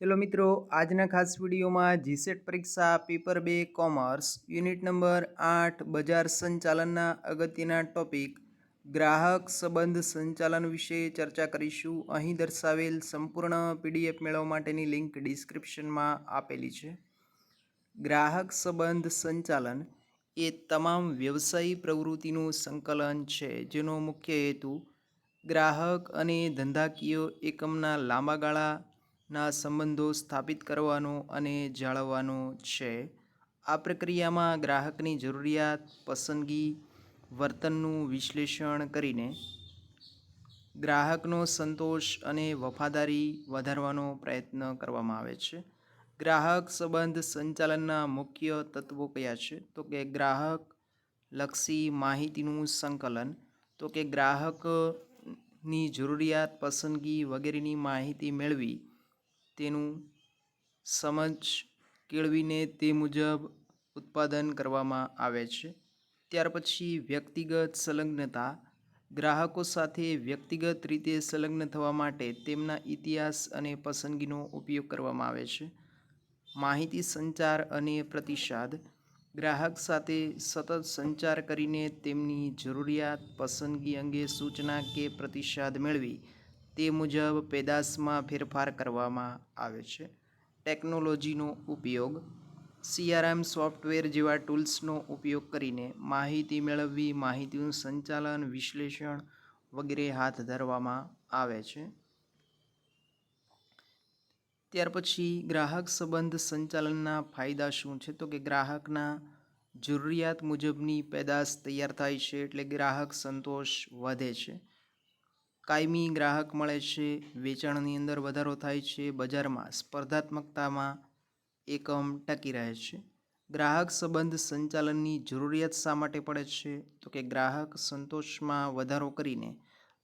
Hello મિત્રો, આજના ખાસ વિડીયોમાં જીસેટ પરીક્ષા પેપર બે કોમર્સ યુનિટ નંબર આઠ બજાર સંચાલનના અગત્યના ટોપિક ગ્રાહક સંબંધ સંચાલન વિશે ચર્ચા કરીશું. અહીં દર્શાવેલ સંપૂર્ણ પીડીએફ મેળવવા માટેની લિંક ડિસ્ક્રિપ્શનમાં આપેલી છે. ગ્રાહક સંબંધ સંચાલન એ તમામ વ્યવસાયી પ્રવૃત્તિનું સંકલન છે, જેનો મુખ્ય હેતુ ગ્રાહક અને ધંધાકીય એકમના લાંબા ગાળાના સંબંધો સ્થાપિત કરવાનો અને જાળવવાનો છે. આ પ્રક્રિયામાં ગ્રાહકની જરૂરિયાત, પસંદગી, વર્તનનું વિશ્લેષણ કરીને ગ્રાહકનો સંતોષ અને વફાદારી વધારવાનો પ્રયત્ન કરવામાં આવે છે. ગ્રાહક સંબંધ સંચાલનના મુખ્ય તત્વો કયા છે? તો કે ગ્રાહક લક્ષી માહિતીનું સંકલન, તો કે ગ્રાહકની જરૂરિયાત, પસંદગી વગેરેની માહિતી મેળવી તેનું સમજ કેળવીને તે મુજબ ઉત્પાદન કરવામાં આવે છે. ત્યાર પછી વ્યક્તિગત સંલગ્નતા. ગ્રાહકો સાથે વ્યક્તિગત રીતે સંલગ્ન થવા માટે તેમના ઇતિહાસ અને પસંદગીનો ઉપયોગ કરવામાં આવે છે. માહિતી સંચાર અને પ્રતિસાદ. ગ્રાહક સાથે સતત સંચાર કરીને તેમની જરૂરિયાત પસંદગી અંગે સૂચના કે પ્રતિસાદ મેળવી તે મુજબ પેદાશમાં ફેરફાર કરવામાં આવે છે. ટેકનોલોજીનો ઉપયોગ. સીઆરએમ સોફ્ટવેર જેવા ટૂલ્સનો ઉપયોગ કરીને માહિતી મેળવવી, માહિતીનું સંચાલન, વિશ્લેષણ વગેરે હાથ ધરવામાં આવે છે. ત્યાર પછી ગ્રાહક સંબંધ સંચાલનના ફાયદા શું છે? તો કે ગ્રાહકના જરૂરિયાત મુજબની પેદાશ તૈયાર થાય છે એટલે ગ્રાહક સંતોષ વધે છે. કાયમી ગ્રાહક મળે છે, વેચાણની અંદર વધારો થાય છે, બજારમાં સ્પર્ધાત્મકતામાં એકમ ટકી રહે છે. ગ્રાહક સંબંધ સંચાલનની જરૂરિયાત શા માટે પડે છે? તો કે ગ્રાહક સંતોષમાં વધારો કરીને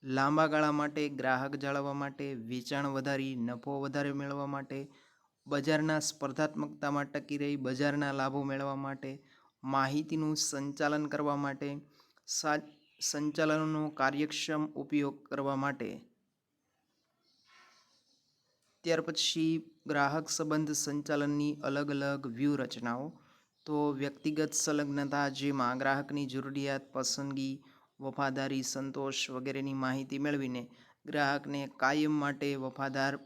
લાંબા ગાળા માટે ગ્રાહક જાળવવા માટે, વેચાણ વધારી, નફો વધારે મેળવવા માટે, બજારના સ્પર્ધાત્મકતામાં ટકી રહી, બજારના લાભો મેળવવા માટે, માહિતીનું સંચાલન કરવા માટે સંચાલનનો કાર્યક્ષમ ઉપયોગ કરવા માટે. ત્યાર પછી ગ્રાહક સંબંધ સંચાલનની અલગ અલગ વ્યૂહરચનાઓ તો વ્યક્તિગત સંલગ્નતા જેમાં ગ્રાહકની જરૂરિયાત, પસંદગી, વફાદારી, સંતોષ વગેરેની માહિતી મેળવીને ગ્રાહકને કાયમ માટે વફાદાર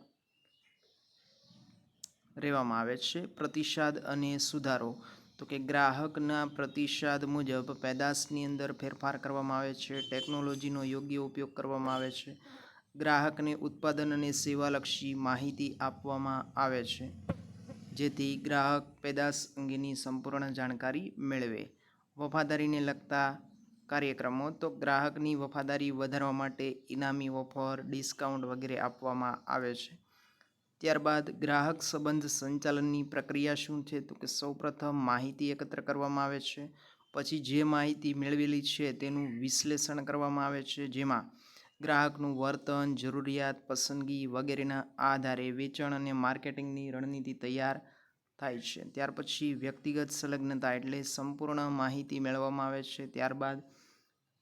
રહેવામાં આવે છે. પ્રતિસાદ અને સુધારો. તો કે ગ્રાહકના પ્રતિસાદ મુજબ પેદાશની અંદર ફેરફાર કરવામાં આવે છે, ટેકનોલોજીનો યોગ્ય ઉપયોગ કરવામાં આવે છે, ગ્રાહકને ઉત્પાદન અને સેવાલક્ષી માહિતી આપવામાં આવે છે, જેથી ગ્રાહક પેદાશ અંગેની સંપૂર્ણ જાણકારી મેળવે. વફાદારીને લગતા કાર્યક્રમો, તો ગ્રાહકની વફાદારી વધારવા માટે ઇનામી ઓફર, ડિસ્કાઉન્ટ વગેરે આપવામાં આવે છે. ત્યારબાદ ગ્રાહક સંબંધ સંચાલનની પ્રક્રિયા શું છે? તો કે સૌપ્રથમ માહિતી એકત્ર કરવામાં આવે છે. પછી જે માહિતી મેળવેલી છે તેનું વિશ્લેષણ કરવામાં આવે છે. જેમાં ગ્રાહકનું વર્તન, જરૂરિયાત, પસંદગી વગેરેના આધારે વેચાણ અને માર્કેટિંગની રણનીતિ તૈયાર થાય છે. ત્યાર પછી વ્યક્તિગત સંલગ્નતા એટલે સંપૂર્ણ માહિતી મેળવવામાં આવે છે. ત્યારબાદ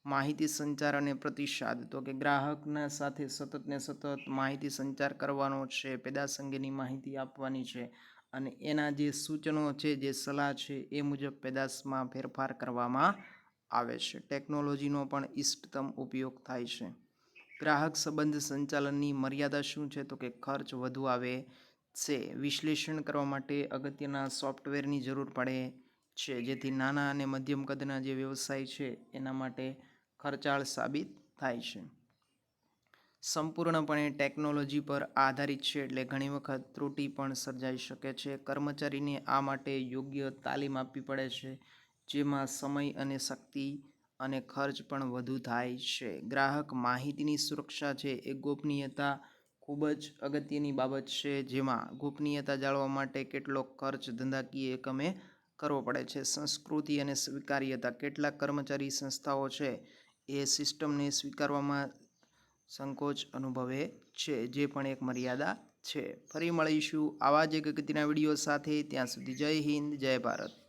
માહિતી સંચાર અને પ્રતિસાદ. તો કે ગ્રાહકના સાથે સતત ને સતત માહિતી સંચાર કરવાનો છે પેદાશ અંગેની માહિતી આપવાની છે અને એના જે સૂચનો છે, જે સલાહ છે, એ મુજબ પેદાશમાં ફેરફાર કરવામાં આવે છે. ટેકનોલોજીનો પણ ઇષ્ટતમ ઉપયોગ થાય છે. ગ્રાહક સંબંધ સંચાલનની મર્યાદા શું છે? તો કે ખર્ચ વધુ આવે છે. વિશ્લેષણ કરવા માટે અગત્યના સોફ્ટવેરની જરૂર પડે છે. જેથી નાના અને મધ્યમ કદના જે વ્યવસાય છે, એના માટે ખર્ચાળ સાબિત થાય છે. સંપૂર્ણપણે ટેકનોલોજી પર આધારિત છે એટલે ઘણી વખત ત્રુટિ પણ સર્જાઈ શકે છે. કર્મચારીને આ માટે યોગ્ય તાલીમ આપવી પડે છે, જેમાં સમય અને શક્તિ અને ખર્ચ પણ વધુ થાય છે. ગ્રાહક માહિતીની સુરક્ષા છે એ ગોપનીયતા ખૂબ જ અગત્યની બાબત છે, જેમાં ગોપનીયતા જાળવવા માટે કેટલો ખર્ચ ધંધાકીય એકમે કરવો પડે છે. સંસ્કૃતિ અને સ્વીકાર્યતા. કેટલાક કર્મચારી સંસ્થાઓ છે એ સિસ્ટમને સ્વીકારવામાં સંકોચ અનુભવે છે, જે પણ એક મર્યાદા છે. ફરી મળીશું આવા જ એક ગતિના વીડિયો સાથે. ત્યાં સુધી જય હિન્દ, જય ભારત.